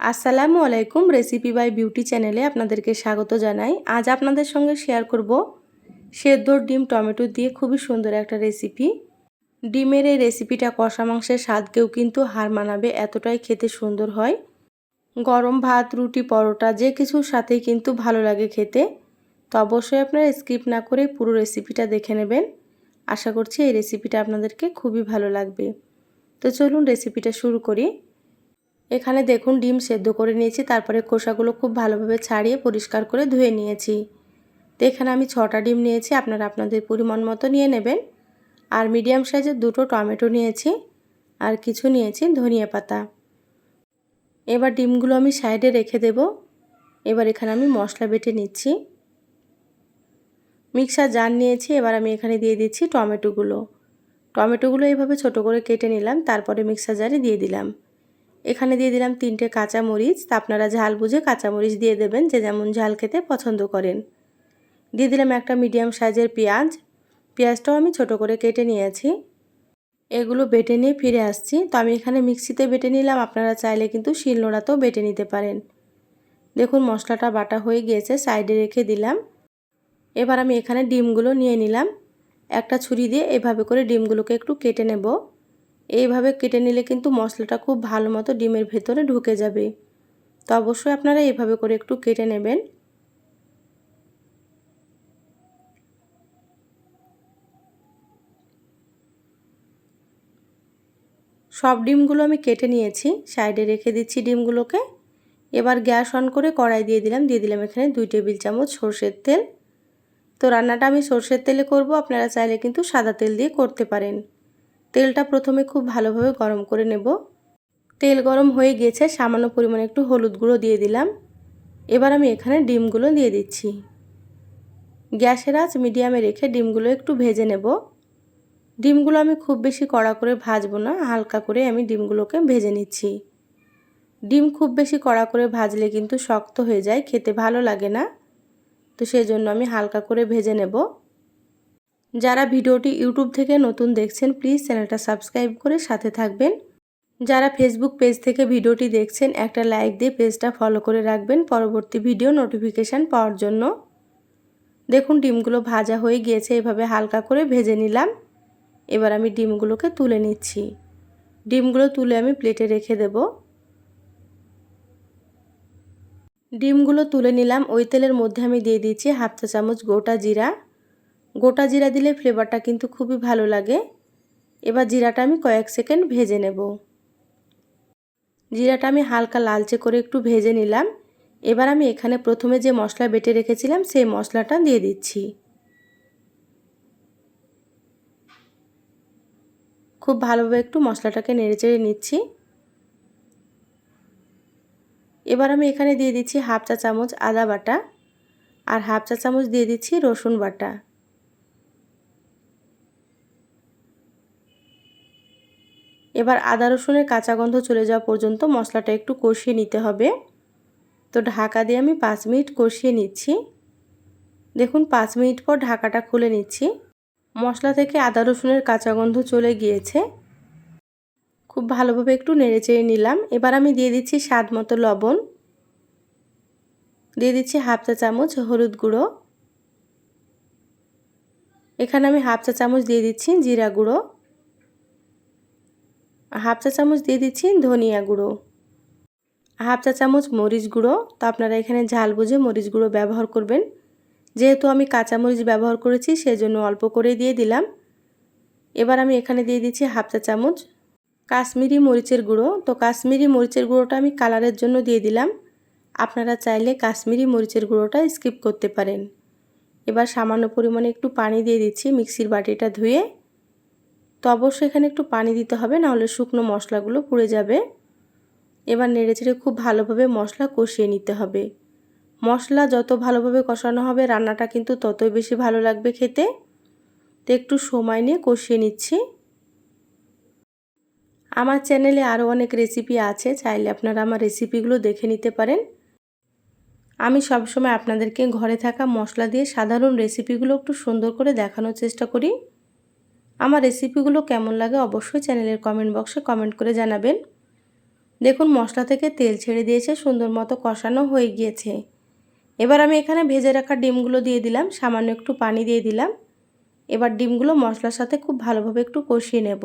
আসসালামু আলাইকুম recipe by beauty চ্যানেলে আপনাদেরকে স্বাগত জানাই। আজ আপনাদের সঙ্গে শেয়ার করব সেদ্ধর ডিম টমেটো দিয়ে খুবই সুন্দর একটা রেসিপি ডিমের এই রেসিপিটা কষা মাংসের স্বাদকেও কিন্তু হার মানাবে, এতটাই খেতে সুন্দর হয়। গরম ভাত, রুটি, পরোটা, যে কিছুর সাথেই কিন্তু ভালো লাগে খেতে। তো অবশ্যই আপনারা স্কিপ না করে পুরো রেসিপিটা দেখে নেবেন। আশা করছি এই রেসিপিটা আপনাদেরকে খুবই ভালো লাগবে। তো চলুন রেসিপিটা শুরু করি। এখানে দেখুন ডিম সেদ্ধ করে নিয়েছি, তারপরে খোসাগুলো খুব ভালোভাবে ছাড়িয়ে পরিষ্কার করে ধুয়ে নিয়েছি। তো এখানে আমি ছটা ডিম নিয়েছি, আপনারা আপনাদের পরিমাণ মতো নিয়ে নেবেন। আর মিডিয়াম সাইজের দুটো টমেটো নিয়েছি, আর কিছু নিয়েছি ধনিয়া পাতা। এবার ডিমগুলো আমি সাইডে রেখে দেব। এবার এখানে আমি মশলা বেটে নিচ্ছি। মিক্সার জার নিয়েছি, এবার আমি এখানে দিয়ে দিচ্ছি টমেটোগুলো। টমেটোগুলো এইভাবে ছোট করে কেটে নিলাম, তারপরে মিক্সার জারে দিয়ে দিলাম। এখানে দিয়ে দিলাম তিনটে কাঁচা মরিচ তা আপনারা ঝাল বুঝে কাঁচা মরিচ দিয়ে দেবেন, যে যেমন ঝাল খেতে পছন্দ করেন। দিয়ে দিলাম একটা মিডিয়াম সাইজের পেঁয়াজ। পেঁয়াজটাও আমি ছোট করে কেটে নিয়েছি। এগুলো বেটে নিয়ে ফিরে আসছি। তো আমি এখানে মিক্সিতে বেটে নিলাম। আপনারা চাইলে কিন্তু শিলনোড়াতেও বেটে নিতে পারেন। দেখুন, মশলাটা বাটা হয়ে গিয়েছে, সাইডে রেখে দিলাম। এবার আমি এখানে ডিমগুলো নিয়ে নিলাম। একটা ছুরি দিয়ে এভাবে করে ডিমগুলোকে একটু কেটে নেব। এইভাবে কেটে নিলে কিন্তু মশলাটা খুব ভালো মতো ডিমের ভেতরে ঢুকে যাবে। তো অবশ্যই আপনারা এইভাবে করে একটু কেটে নেবেন। সব ডিমগুলো আমি কেটে নিয়েছি, সাইডে রেখে দিচ্ছি ডিমগুলোকে। এবার গ্যাস অন করে কড়াই দিয়ে দিলাম দিয়ে দিলাম এখানে দুই টেবিল চামচ সর্ষের তেল। তো রান্নাটা আমি সর্ষের তেলে করব, আপনারা চাইলে কিন্তু সাদা তেল দিয়ে করতে পারেন। তেলটা প্রথমে খুব ভালোভাবে গরম করে নেব। তেল গরম হয়ে গিয়েছে সামান্য পরিমাণে একটু হলুদ গুঁড়ো দিয়ে দিলাম। এবার আমি এখানে ডিমগুলো দিয়ে দিচ্ছি। গ্যাসের আঁচ মিডিয়ামে রেখে ডিমগুলো একটু ভেজে নেব। ডিমগুলো আমি খুব বেশি কড়া করে ভাজবো না, হালকা করে আমি ডিমগুলোকে ভেজে নিচ্ছি। ডিম খুব বেশি কড়া করে ভাজলে কিন্তু শক্ত হয়ে যায়, খেতে ভালো লাগে না। তো সেই জন্য আমি হালকা করে ভেজে নেব। যারা ভিডিওটি ইউটিউব থেকে নতুন দেখছেন প্লিজ চ্যানেলটা সাবস্ক্রাইব করে সাথে থাকবেন। যারা ফেসবুক পেজ থেকে ভিডিওটি দেখছেন, একটা লাইক দিয়ে পেজটা ফলো করে রাখবেন পরবর্তী ভিডিও নোটিফিকেশান পাওয়ার জন্য। দেখুন, ডিমগুলো ভাজা হয়ে গিয়েছে, এভাবে হালকা করে ভেজে নিলাম। এবার আমি ডিমগুলোকে তুলে নিচ্ছি। ডিমগুলো তুলে আমি প্লেটে রেখে দেব। ডিমগুলো তুলে নিলাম। ওই তেলের মধ্যে আমি দিয়ে দিচ্ছি হাফ চা চামচ গোটা জিরা। গোটা জিরা দিলে ফ্লেভারটা কিন্তু খুবই ভালো লাগে। এবার জিরাটা আমি কয়েক সেকেন্ড ভেজে নেব। জিরাটা আমি হালকা লালচে করে একটু ভেজে নিলাম। এবার আমি এখানে প্রথমে যে মশলা বেটে রেখেছিলাম, সেই মশলাটা দিয়ে দিচ্ছি। খুব ভালোভাবে একটু মশলাটাকে নেড়েচেড়ে নিচ্ছি। এবার আমি এখানে দিয়ে দিচ্ছি হাফ চা চামচ আদা বাটা। আর হাফ চা চামচ দিয়ে দিচ্ছি রসুন বাটা। এবার আদা রসুনের কাঁচা গন্ধ চলে যাওয়া পর্যন্ত মশলাটা একটু কষিয়ে নিতে হবে। তো ঢাকা দিয়ে আমি পাঁচ মিনিট কষিয়ে নিচ্ছি। দেখুন, পাঁচ মিনিট পর ঢাকাটা খুলে নিচ্ছি। মশলা থেকে আদা রসুনের কাঁচা গন্ধ চলে গিয়েছে। খুব ভালোভাবে একটু নেড়ে চেড়ে নিলাম। এবার আমি দিয়ে দিচ্ছি স্বাদ মতো লবণ। দিয়ে দিচ্ছি হাফ চা চামচ হলুদ গুঁড়ো। এখানে আমি হাফ চা চামচ দিয়ে দিচ্ছি জিরা গুঁড়ো। হাফ চা চামচ দিয়ে দিচ্ছি ধনিয়া গুঁড়ো। হাফ চা চামচ মরিচ গুঁড়ো। তো আপনারা এখানে ঝাল বুঝে মরিচ গুঁড়ো ব্যবহার করবেন। যেহেতু আমি কাঁচা মরিচ ব্যবহার করেছি, সেজন্য অল্প করে দিয়ে দিলাম। এবার আমি এখানে দিয়ে দিচ্ছি হাফ চা চামচ কাশ্মীরি মরিচের গুঁড়ো। তো কাশ্মীরি মরিচের গুঁড়োটা আমি কালারের জন্য দিয়ে দিলাম। আপনারা চাইলে কাশ্মীরি মরিচের গুঁড়োটা স্কিপ করতে পারেন। এবার সামান্য পরিমাণে একটু পানি দিয়ে দিচ্ছি মিক্সির বাটিটা ধুয়ে। তো অবশ্যই এখানে একটু পানি দিতে হবে, নাহলে শুকনো মশলাগুলো পুড়ে যাবে। এবার নেড়েচেড়ে খুব ভালোভাবে মশলা কষিয়ে নিতে হবে। মশলা যত ভালোভাবে কষানো হবে, রান্নাটা কিন্তু ততই বেশি ভালো লাগবে খেতে। তো একটু সময় নিয়ে কষিয়ে নিচ্ছি। আমার চ্যানেলে আরও অনেক রেসিপি আছে, চাইলে আপনারা আমার রেসিপিগুলো দেখে নিতে পারেন। আমি সবসময় আপনাদেরকে ঘরে থাকা মশলা দিয়ে সাধারণ রেসিপিগুলো একটু সুন্দর করে দেখানোর চেষ্টা করি। আমার রেসিপিগুলো কেমন লাগে অবশ্যই চ্যানেলের কমেন্ট বক্সে কমেন্ট করে জানাবেন। দেখুন, মশলা থেকে তেল ছেড়ে দিয়েছে, সুন্দর মতো কষানো হয়ে গিয়েছে। এবার আমি এখানে ভেজে রাখা ডিমগুলো দিয়ে দিলাম, সামান্য একটু পানি দিয়ে দিলাম। এবার ডিমগুলো মশলার সাথে খুব ভালোভাবে একটু কষিয়ে নেব।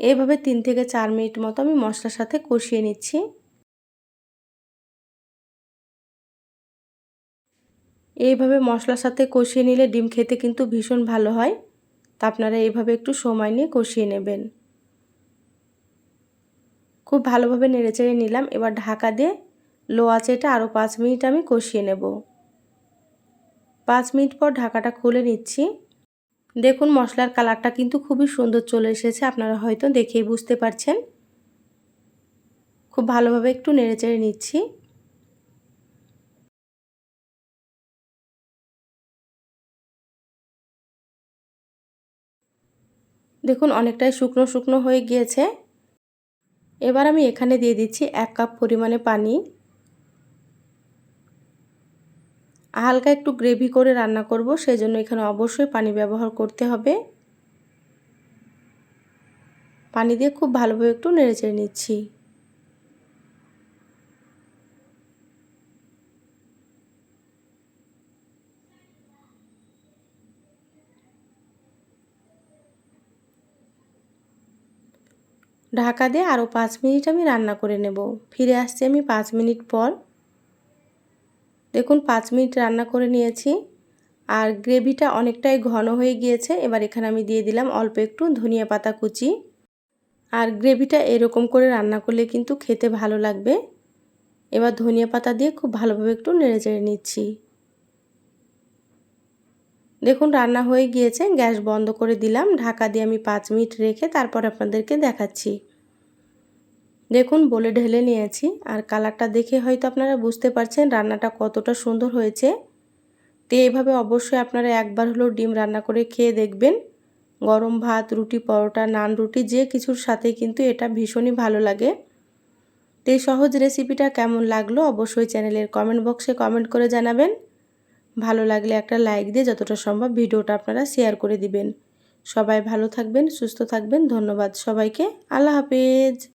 এইভাবে তিন থেকে চার মিনিট মতো আমি মশলার সাথে কষিয়ে নিচ্ছি। এইভাবে মশলার সাথে কষিয়ে নিলে ডিম খেতে কিন্তু ভীষণ ভালো হয়। আপনারা এইভাবে একটু সময় নিয়ে কষিয়ে নেবেন। খুব ভালোভাবে নেড়েচেড়ে নিলাম, এবার ঢাকা দিয়ে লো আছে এটা আরও পাঁচ মিনিট আমি কষিয়ে নেব। পাঁচ মিনিট পর ঢাকাটা খুলে নিচ্ছি। দেখুন মশলার কালারটা কিন্তু খুবই সুন্দর চলে এসেছে, আপনারা হয়তো দেখেই বুঝতে পারছেন। খুব ভালোভাবে একটু নেড়েচেড়ে নিচ্ছি। দেখুন, অনেকটাই শুকনো শুকনো হয়ে গিয়েছে। এবার আমি এখানে দিয়ে দিচ্ছি এক কাপ পরিমাণে পানি। হালকা একটু গ্রেভি করে রান্না করব সেই জন্য এখানে অবশ্যই পানি ব্যবহার করতে হবে। পানি দিয়ে খুব ভালোভাবে একটু নেড়েচেড়ে নিচ্ছি। ঢাকা দিয়ে আরও পাঁচ মিনিট আমি রান্না করে নেব। ফিরে আসছি আমি পাঁচ মিনিট পর। দেখুন, পাঁচ মিনিট রান্না করে নিয়েছি। আর গ্রেভিটা অনেকটাই ঘন হয়ে গিয়েছে। এবার এখানে আমি দিয়ে দিলাম অল্প একটু ধনিয়া পাতা কুচি। আর গ্রেভিটা এরকম করে রান্না করলে কিন্তু খেতে ভালো লাগবে। এবার ধনিয়া পাতা দিয়ে খুব ভালোভাবে একটু নেড়ে চেড়ে নিচ্ছি। দেখুন, রান্না হয়ে গিয়েছে। গ্যাস বন্ধ করে দিলাম। ঢাকা দিয়ে আমি পাঁচ মিনিট রেখে তারপর আপনাদেরকে দেখাচ্ছি। দেখুন, বলে ঢেলে নিয়েছি। আর কালারটা দেখে হয়তো আপনারা বুঝতে পারছেন রান্নাটা কতটা সুন্দর হয়েছে। তো এইভাবে অবশ্যই আপনারা একবার হলেও ডিম রান্না করে খেয়ে দেখবেন। গরম ভাত, রুটি, পরোটা, নান রুটি, যে কিছুর সাথে কিন্তু এটা ভীষণই ভালো লাগে। তো এই সহজ রেসিপিটা কেমন লাগল অবশ্যই চ্যানেলের কমেন্ট বক্সে কমেন্ট করে জানাবেন। ভালো লাগলে একটা লাইক দিয়ে যতটা সম্ভব ভিডিওটা আপনারা শেয়ার করে দিবেন। সবাই ভালো থাকবেন, সুস্থ থাকবেন, ধন্যবাদ সবাইকে, আল্লাহ হাফেজ।